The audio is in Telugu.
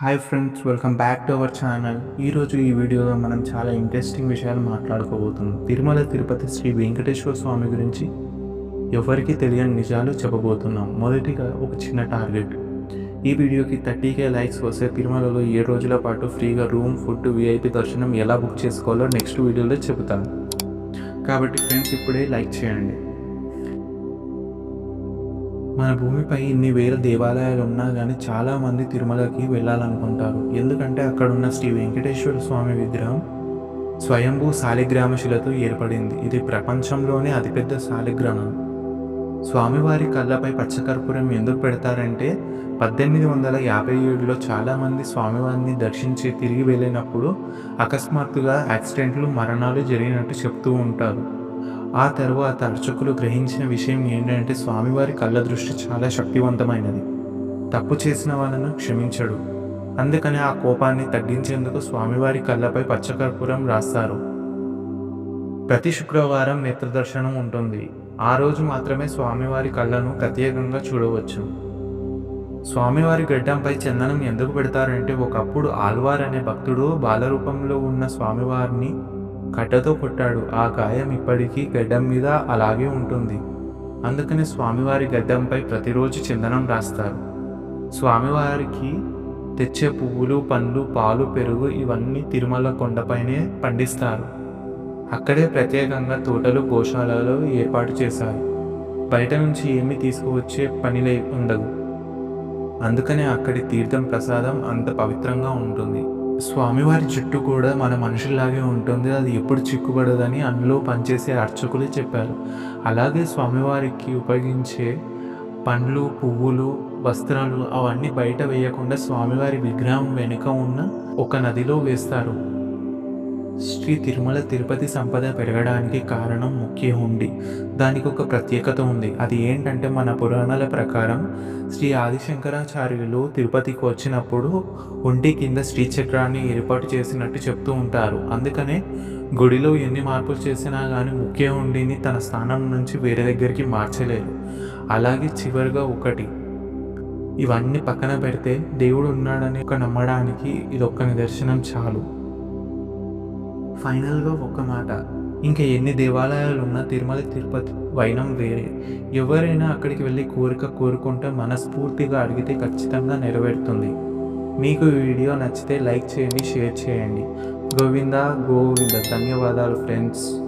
Hi friends welcome back to our channel ఈరోజు ఈ వీడియోలో మనం చాలా ఇంట్రెస్టింగ్ విషయాలు మాట్లాడుకోబోతున్నాం. తిరుమల తిరుపతి శ్రీ వెంకటేశ్వర స్వామి గురించి ఎవరికి తెలియని నిజాలు చెప్పబోతున్నాం. మొదటిగా ఒక చిన్న టార్గెట్ ఈ వీడియోకి థర్టీకే లైక్స్ వస్తే తిరుమలలో ఏడు రోజుల పాటు ఫ్రీగా రూమ్ ఫుడ్ విఐపి దర్శనం ఎలా బుక్ చేసుకోవాలో నెక్స్ట్ వీడియోలో చెబుతాను. కాబట్టి ఫ్రెండ్స్ ఇప్పుడే లైక్ చేయండి. మన భూమిపై ఇన్ని వేల దేవాలయాలు ఉన్నా కానీ చాలా మంది తిరుమలకి వెళ్ళాలనుకుంటారు. ఎందుకంటే అక్కడ ఉన్న శ్రీ వెంకటేశ్వర స్వామి విగ్రహం స్వయంభూ శాలిగ్రామ శిలతో ఏర్పడింది. ఇది ప్రపంచంలోనే అతిపెద్ద శాలిగ్రామం స్వామివారి కళ్ళపై పచ్చకర్పూరం ఎందుకు పెడతారంటే పద్దెనిమిది వందల యాభై ఏడులో చాలామంది స్వామివారిని దర్శించి తిరిగి వెళ్ళినప్పుడు అకస్మాత్తుగా యాక్సిడెంట్లు మరణాలు జరిగినట్టు చెప్తూ ఉంటారు. ఆ తరువాత అర్చకులు గ్రహించిన విషయం ఏంటంటే స్వామివారి కళ్ళ దృష్టి చాలా శక్తివంతమైనది. తప్పు చేసిన వాళ్ళను క్షమించడు. అందుకని ఆ కోపాన్ని తగ్గించేందుకు స్వామివారి కళ్ళపై పచ్చకర్పూరం రాస్తారు. ప్రతి శుక్రవారం నేత్రదర్శనం ఉంటుంది. ఆ రోజు మాత్రమే స్వామివారి కళ్ళను ప్రత్యేకంగా చూడవచ్చు. స్వామివారి గడ్డంపై చందనం ఎందుకు పెడతారంటే ఒకప్పుడు ఆల్వార్ అనే భక్తుడు బాలరూపంలో ఉన్న స్వామివారిని కట్టతో కొట్టాడు. ఆ గాయం ఇప్పటికీ గడ్డం మీద అలాగే ఉంటుంది. అందుకని స్వామివారి గడ్డంపై ప్రతిరోజు చందనం రాస్తారు. స్వామివారికి తెచ్చే పువ్వులు పండ్లు పాలు పెరుగు ఇవన్నీ తిరుమల కొండపైనే పండిస్తారు. అక్కడే ప్రత్యేకంగా తోటలు గోశాలలో ఏర్పాటు చేశారు. బయట నుంచి ఏమీ తీసుకువచ్చే పనిలే ఉండదు. అందుకనే అక్కడి తీర్థం ప్రసాదం అంత పవిత్రంగా ఉంటుంది. స్వామివారి జుట్టు కూడా మన మనుషుల్లాగే ఉంటుంది. అది ఎప్పుడు చిక్కుపడదని అందులో పనిచేసే అర్చకులే చెప్పారు. అలాగే స్వామివారికి ఉపయోగించే పండ్లు పువ్వులు వస్త్రాలు అవన్నీ బయట వేయకుండా స్వామివారి విగ్రహం వెనుక ఉన్న ఒక నదిలో వేస్తారు. శ్రీ తిరుమల తిరుపతి సంపద పెరగడానికి కారణం ముఖ్య ఉండి దానికి ఒక ప్రత్యేకత ఉంది. అది ఏంటంటే మన పురాణాల ప్రకారం శ్రీ ఆదిశంకరాచార్యులు తిరుపతికి వచ్చినప్పుడు ఒంటి కింద శ్రీచక్రాన్ని ఏర్పాటు చేసినట్టు చెప్తూ ఉంటారు. అందుకనే గుడిలో ఎన్ని మార్పులు చేసినా కానీ ముఖ్య ఉండిని తన స్థానం నుంచి వేరే దగ్గరికి మార్చలేరు అలాగే చివరిగా ఒకటి. ఇవన్నీ పక్కన పెడితే దేవుడు ఉన్నాడని ఒక నమ్మడానికి ఇది ఒక్క నిదర్శనం చాలు. ఫైనల్గా ఒక మాట. ఇంకా ఎన్ని దేవాలయాలు ఉన్నా తిరుమల తిరుపతి వైనం వేరే. ఎవరైనా అక్కడికి వెళ్ళి కోరిక కోరుకుంటే మనస్ఫూర్తిగా అడిగితే ఖచ్చితంగా నెరవేరుతుంది. మీకు ఈ వీడియో నచ్చితే లైక్ చేయండి షేర్ చేయండి. గోవింద గోవింద. ధన్యవాదాలు ఫ్రెండ్స్.